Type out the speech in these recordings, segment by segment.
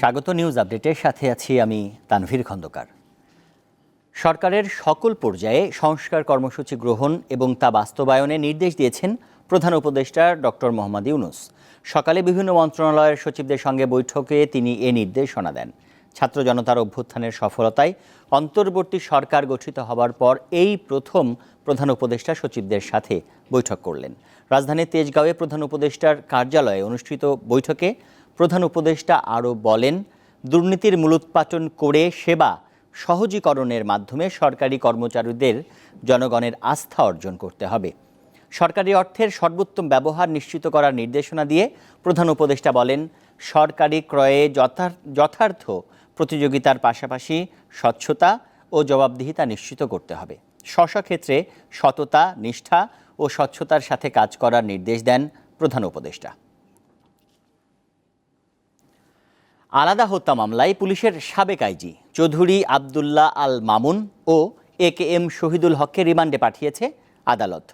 স্বাগত নিউজ আপডেটের সাথে আছি আমি তানভীর খন্দকার। সরকারের সকল পর্যায়ে সংস্কার কর্মসূচি গ্রহণ এবং তা বাস্তবায়নে নির্দেশ দিয়েছেন প্রধান উপদেষ্টা ডক্টর মোহাম্মদ ইউনুস। সকালে বিভিন্ন মন্ত্রণালয়ের সচিবদের সঙ্গে বৈঠকে তিনি এ নির্দেশনা দেন। ছাত্র জনতার অভ্যুত্থানের সফলতায় অন্তর্বর্তী সরকার গঠিত হবার পর এই প্রথম প্রধান উপদেষ্টা সচিবদের সাথে বৈঠক করলেন। রাজধানীর তেজগাঁওয়ে প্রধান উপদেষ্টার কার্যালয়ে অনুষ্ঠিত বৈঠকে প্রধান উপদেষ্টা আরও বলেন, দুর্নীতির মূলোৎপাটন করে সেবা সহজীকরণের মাধ্যমে সরকারি কর্মচারীদের জনগণের আস্থা অর্জন করতে হবে। সরকারি অর্থের সর্বোত্তম ব্যবহার নিশ্চিত করার নির্দেশনা দিয়ে প্রধান উপদেষ্টা বলেন, সরকারি ক্রয়ে যথার- যথার্থ প্রতিযোগিতার পাশাপাশি স্বচ্ছতা ও জবাবদিহিতা নিশ্চিত করতে হবে। ক্ষেত্রে সততা, নিষ্ঠা ও স্বচ্ছতার সাথে কাজ করার নির্দেশ দেন প্রধান উপদেষ্টা। আলাদা হত্যা মামলায় পুলিশের সাবেক আইজি চৌধুরী আবদুল্লাহ আল মামুন ও এ কে এম শহীদুল হককে রিমান্ডে পাঠিয়েছে আদালত।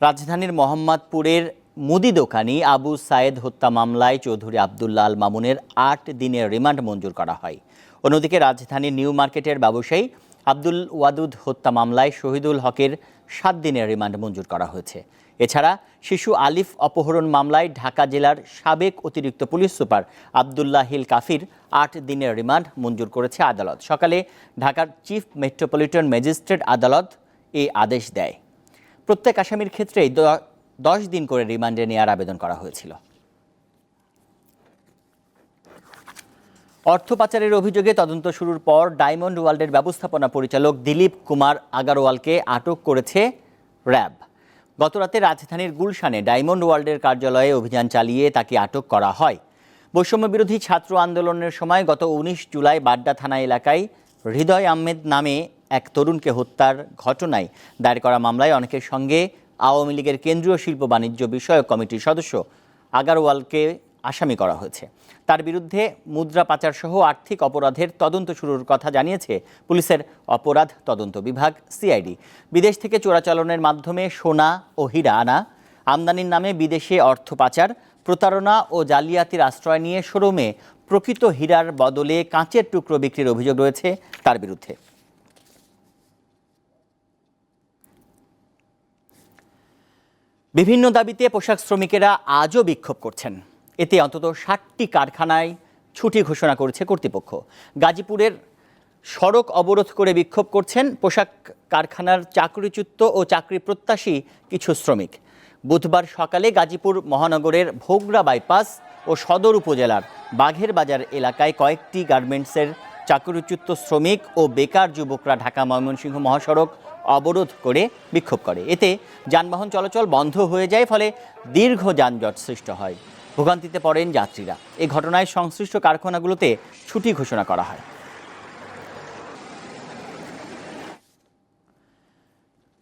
রাজধানীর মোহাম্মদপুরের মুদি দোকানি আবু সায়েদ হত্যা মামলায় চৌধুরী আবদুল্লাহ আল মামুনের আট দিনের রিমান্ড মঞ্জুর করা হয়। অন্যদিকে রাজধানীর নিউ মার্কেটের ব্যবসায়ী আব্দুল ওয়াদুদ হত্যা মামলায় শহীদুল হকের সাত দিনের রিমান্ড মঞ্জুর করা হয়েছে। এছাড়া শিশু আলিফ অপহরণ মামলায় ঢাকা জেলার সাবেক অতিরিক্ত পুলিশ সুপার আবদুল্লাহ হিল কাফির আট দিনের রিমান্ড মঞ্জুর করেছে আদালত। সকালে ঢাকার চিফ মেট্রোপলিটন ম্যাজিস্ট্রেট আদালত এই আদেশ দেয়। প্রত্যেক আসামির ক্ষেত্রেই দশ দিন করে রিমান্ডে নেওয়ার আবেদন করা হয়েছিল। অর্থ পাচারের অভিযোগে তদন্ত শুরুর পর ডায়মন্ড ওয়ার্ল্ডের ব্যবস্থাপনা পরিচালক দিলীপ কুমার আগারওয়ালকে আটক করেছে র্যাব। গতরাতে রাজধানীর গুলশানে ডায়মন্ড ওয়ার্ল্ডের কার্যালয়ে অভিযান চালিয়ে তাকে আটক করা হয়। বৈষম্য বিরোধী ছাত্র আন্দোলনের সময় গত উনিশ জুলাই বাড্ডা থানা এলাকায় হৃদয় আহমেদ নামে এক তরুণকে হত্যার ঘটনায় দায়ের করা মামলায় অনেকের সঙ্গে আওয়ামী লীগের কেন্দ্রীয় শিল্প বাণিজ্য বিষয়ক কমিটির সদস্য আগারওয়ালকে আসামি করা হয়েছে। তার বিরুদ্ধে মুদ্রা পাচার সহ আর্থিক অপরাধের তদন্ত শুরুর কথা জানিয়েছে পুলিশের অপরাধ তদন্ত বিভাগ, সিআইডি। বিদেশ থেকে চোরাচালনের মাধ্যমে সোনা ও হীরা আনা, আমদানির নামে বিদেশে অর্থ পাচার, প্রতারণা ও জালিয়াতির আশ্রয় নিয়ে শোরুমে প্রকৃত হীরার বদলে কাঁচের টুকরো বিক্রির অভিযোগ রয়েছে তার বিরুদ্ধে। বিভিন্ন দাবিতে পোশাক শ্রমিকেরা আজও বিক্ষোভ করছেন। এতে অন্তত ষাটটি কারখানায় ছুটি ঘোষণা করেছে কর্তৃপক্ষ। গাজীপুরের সড়ক অবরোধ করে বিক্ষোভ করছেন পোশাক কারখানার চাকরিচ্যুত ও চাকরি প্রত্যাশী কিছু শ্রমিক। বুধবার সকালে গাজীপুর মহানগরের ভোগড়া বাইপাস ও সদর উপজেলার বাঘের বাজার এলাকায় কয়েকটি গার্মেন্টসের চাকরিচ্যুত শ্রমিক ও বেকার যুবকরা ঢাকা ময়মনসিংহ মহাসড়ক অবরোধ করে বিক্ষোভ করে। এতে যানবাহন চলাচল বন্ধ হয়ে যায়, ফলে দীর্ঘ যানজট সৃষ্ট হয়। ভোগান্তিতে পড়েন যাত্রীরা। এই ঘটনায় সংশ্লিষ্ট কারখানাগুলোতে ছুটি ঘোষণা করা হয়।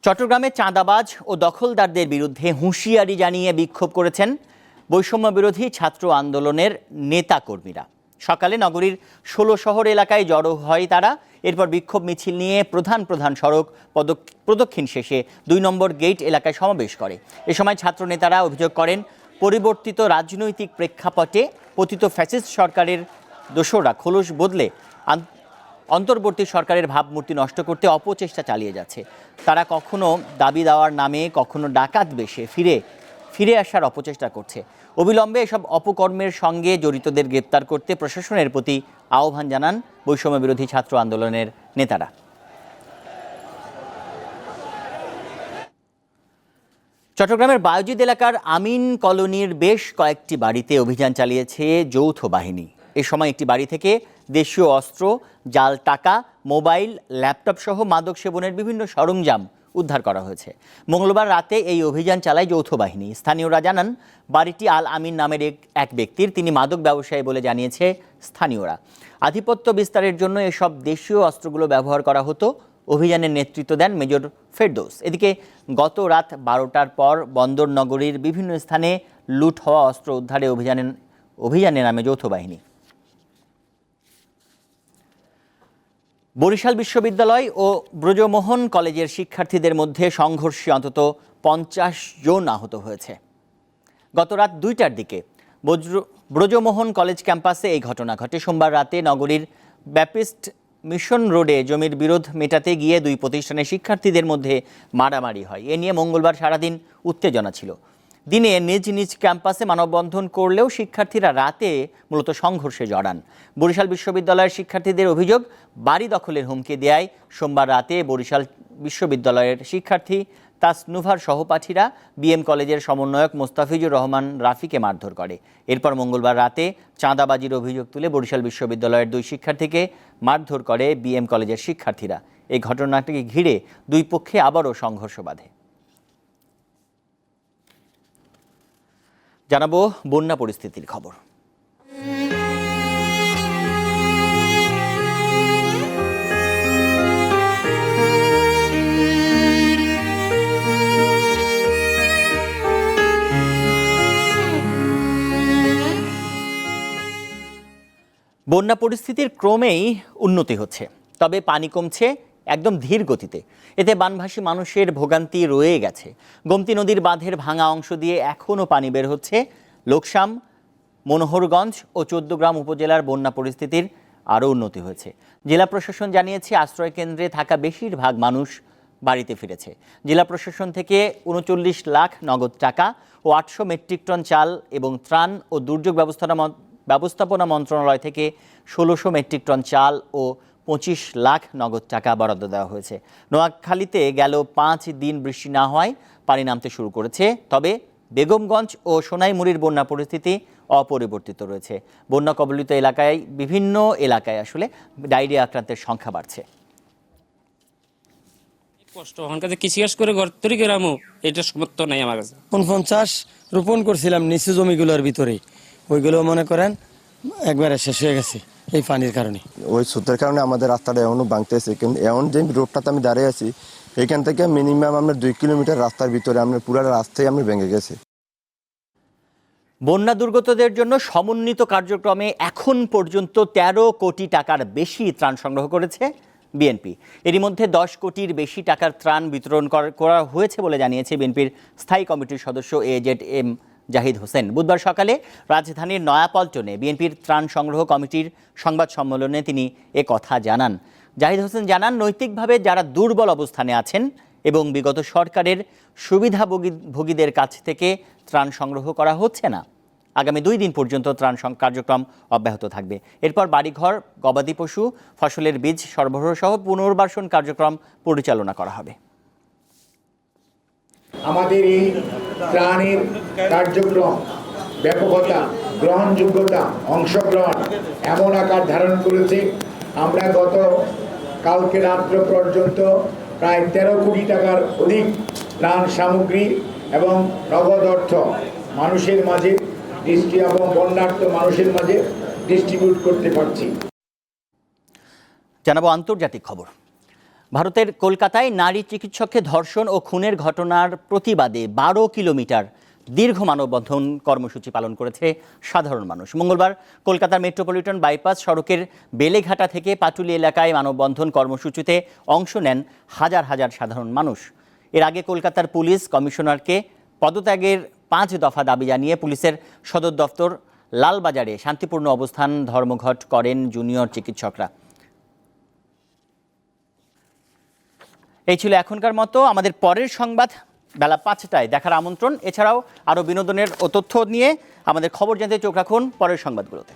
চট্টগ্রামে চাঁদাবাজ ও দখলদারদের বিরুদ্ধে হুঁশিয়ারি জানিয়ে বিক্ষোভ করেছেন বৈষম্য বিরোধী ছাত্র আন্দোলনের নেতাকর্মীরা। সকালে নগরীর ষোলো শহর এলাকায় জড়ো হয় তারা। এরপর বিক্ষোভ মিছিল নিয়ে প্রধান প্রধান সড়ক প্রদক্ষিণ শেষে দুই নম্বর গেট এলাকায় সমাবেশ করে। এ সময় ছাত্র নেতারা অভিযোগ করেন পরিবর্তিত রাজনৈতিক প্রেক্ষাপটে পতিত ফ্যাসিস্ট সরকারের দোসররা খোলস বদলে অন্তর্বর্তী সরকারের ভাবমূর্তি নষ্ট করতে অপচেষ্টা চালিয়ে যাচ্ছে। তারা কখনো দাবি দেওয়ার নামে, কখনো ডাকাত বেশে ফিরে ফিরে আসার অপচেষ্টা করছে। অবিলম্বে এসব অপকর্মের সঙ্গে জড়িতদের গ্রেপ্তার করতে প্রশাসনের প্রতি আহ্বান জানান বৈষম্য বিরোধী ছাত্র আন্দোলনের নেতারা। চট্টগ্রামের বায়োজিৎ এলাকার আমিন কলোনির বেশ কয়েকটি বাড়িতে অভিযান চালিয়েছে যৌথ বাহিনী। এ সময় একটি বাড়ি থেকে দেশীয় অস্ত্র, জাল টাকা, মোবাইল, ল্যাপটপ সহ মাদক সেবনের বিভিন্ন সরঞ্জাম উদ্ধার করা হয়েছে। মঙ্গলবার রাতে এই অভিযান চালায় যৌথ বাহিনী। স্থানীয়রা জানান, বাড়িটি আল আমিন নামের এক- এক ব্যক্তির। তিনি মাদক ব্যবসায়ী বলে জানিয়েছে স্থানীয়রা। আধিপত্য বিস্তারের জন্য এসব দেশীয় অস্ত্রগুলো ব্যবহার করা হতো। অভিযানের নেতৃত্ব দেন মেজর ফেরদৌস। এদিকে গত রাত বারোটার পর বন্দর নগরীর বিভিন্ন স্থানে লুট হওয়া অস্ত্র উদ্ধারে অভিযানে অভিযানে নামে যৌথ বাহিনী। বরিশাল বিশ্ববিদ্যালয় ও ব্রজমোহন কলেজের শিক্ষার্থীদের মধ্যে সংঘর্ষে অন্তত পঞ্চাশ জন আহত হয়েছে। গত রাত দুইটার দিকে ব্রজমোহন কলেজ ক্যাম্পাসে এই ঘটনা ঘটে। সোমবার রাতে নগরীর ব্যাপিস্ট মিশন রোডে জমির বিরোধ মেটাতে গিয়ে দুই প্রতিষ্ঠানের শিক্ষার্থীদের মধ্যে মারামারি হয়। এ নিয়ে মঙ্গলবার সারাদিন উত্তেজনা ছিল। দিনে নিজ নিজ ক্যাম্পাসে মানববন্ধন করলেও শিক্ষার্থীরা রাতে মূলত সংঘর্ষে জড়ান। বরিশাল বিশ্ববিদ্যালয়ের শিক্ষার্থীদের অভিযোগ, বাড়ি দখলের হুমকি দেয় সোমবার রাতে বরিশাল বিশ্ববিদ্যালয়ের শিক্ষার্থী তাসনুভার সহপাঠীরা বিএম কলেজের সমন্বয়ক মোস্তাফিজুর রহমান রাফিকে মারধর করে। এরপর মঙ্গলবার রাতে চাঁদাবাজির অভিযোগ তুলে বরিশাল বিশ্ববিদ্যালয়ের দুই শিক্ষার্থীকে মারধর করে বিএম কলেজের শিক্ষার্থীরা। এই ঘটনাটিকে ঘিরে দুই পক্ষে আবারও সংঘর্ষ বাধে। জানাব বন্যা পরিস্থিতির খবর। বন্যা পরিস্থিতির ক্রমেই উন্নতি হচ্ছে, তবে পানি কমছে একদম ধীর গতিতে। এতে বানভাসী মানুষের ভোগান্তি রয়ে গেছে। গোমতী নদীর বাঁধের ভাঙা অংশ দিয়ে এখনও পানি বের হচ্ছে। লোকসাম, মনোহরগঞ্জ ও চোদ্দগ্রাম উপজেলার বন্যা পরিস্থিতির আরও উন্নতি হয়েছে। জেলা প্রশাসন জানিয়েছে, আশ্রয় কেন্দ্রে থাকা বেশিরভাগ মানুষ বাড়িতে ফিরেছে। জেলা প্রশাসন থেকে উনচল্লিশ লাখ নগদ টাকা ও আটশো মেট্রিক টন চাল এবং ত্রাণ ও দুর্যোগ ব্যবস্থাপনা ব্যবস্থাপনা মন্ত্রণালয় থেকে ষোলোশো মেট্রিক টন চাল ও পঁচিশ লাখ নগদ টাকা বরাদ্দ দেওয়া হয়েছে। নোয়াখালীতে গেল পাঁচ দিন বৃষ্টি না হওয়ায় পানি নামতে শুরু করেছে তবে বেগমগঞ্জ ও সোনাইমুড়ির বন্যা পরিস্থিতি অপরিবর্তিত রয়েছে। বন্যা কবলিত এলাকায় বিভিন্ন এলাকায় আসলে ডায়রিয়া আক্রান্তের সংখ্যা বাড়ছে। কষ্ট আমার কাছে কৃষিকাজ করে ঘর তৈরি করে আমু এটা সমর্থ নাই আমার কাছে। পঞ্চাশ রোপণ করছিলাম নিচু জমিগুলোর ভিতরে ওইগুলো মনে করেন একবারে শেষ হয়ে গেছে এই পানির কারণে। ওই স্রোতের কারণে আমাদের রাস্তাটা এখনও ভাঙতেছে। কিন্তু এখন যে রোডটাতে আমি দাঁড়িয়ে আছি এখান থেকে মিনিমাম আমরা দুই কিলোমিটার রাস্তার ভিতরে আমরা পুরো রাস্তায় আমরা ভেঙে গেছে। বন্যা দুর্গতদের জন্য সমন্বিত কার্যক্রমে এখন পর্যন্ত ১৩ কোটি টাকার বেশি ত্রাণ সংগ্রহ করেছে বিএনপি। এরই মধ্যে দশ কোটির বেশি টাকার ত্রাণ বিতরণ কর- করা হয়েছে বলে জানিয়েছে বিএনপির স্থায়ী কমিটির সদস্য এজেড এম জাহিদ হোসেন। বুধবার সকালে রাজধানীর নয়াপল্টনে বিএনপির ত্রাণ সংগ্রহ কমিটির সংবাদ সম্মেলনে তিনি এ কথা জানান। জাহিদ হোসেন জানান, নৈতিকভাবে যারা দুর্বল অবস্থানে আছেন এবং বিগত সরকারের সুবিধাভোগীদের কাছ থেকে ত্রাণ সংগ্রহ করা হচ্ছে না, আগামী দুই দিন পর্যন্ত ত্রাণ কার্যক্রম অব্যাহত থাকবে। এরপর বাড়িঘর, গবাদি পশু, ফসলের বীজ সরবরাহ সহ পুনর্বাসন কার্যক্রম পরিচালনা করা হবে। আমাদের এই ত্রাণের কার্যক্রম, ব্যাপকতা, গ্রহণযোগ্যতা, অংশগ্রহণ এমন আকার ধারণ করেছে। আমরা গত কালকে রাত্র পর্যন্ত প্রায় তেরো কোটি টাকার অধিক ত্রাণ সামগ্রী এবং নগদ অর্থ মানুষের মাঝে, দৃষ্টি এবং বন্যার্থ মানুষের মাঝে ডিস্ট্রিবিউট করতে পারছি। জানাব আন্তর্জাতিক খবর। ভারতের কলকাতায় নারী চিকিৎসককে ধর্ষণ ও খুনের ঘটনার প্রতিবাদে বারো কিলোমিটার দীর্ঘ মানববন্ধন কর্মসূচি পালন করেছে সাধারণ মানুষ। মঙ্গলবার কলকাতার মেট্রোপলিটন বাইপাস সড়কের বেলেঘাটা থেকে পাটুলি এলাকায় মানববন্ধন কর্মসূচিতে অংশ নেন হাজার হাজার সাধারণ মানুষ। এর আগে কলকাতার পুলিশ কমিশনারকে পদত্যাগের পাঁচ দফা দাবি জানিয়ে পুলিশের সদর দফতর লালবাজারে শান্তিপূর্ণ অবস্থান ধর্মঘট করেন জুনিয়র চিকিৎসকরা। এই ছিল এখনকার মতো। আমাদের পরের সংবাদ বেলা পাঁচটায় দেখার আমন্ত্রণ। এছাড়াও আরও বিনোদনের ও তথ্য নিয়ে আমাদের খবর জানতে চোখ রাখুন পরের সংবাদগুলোতে।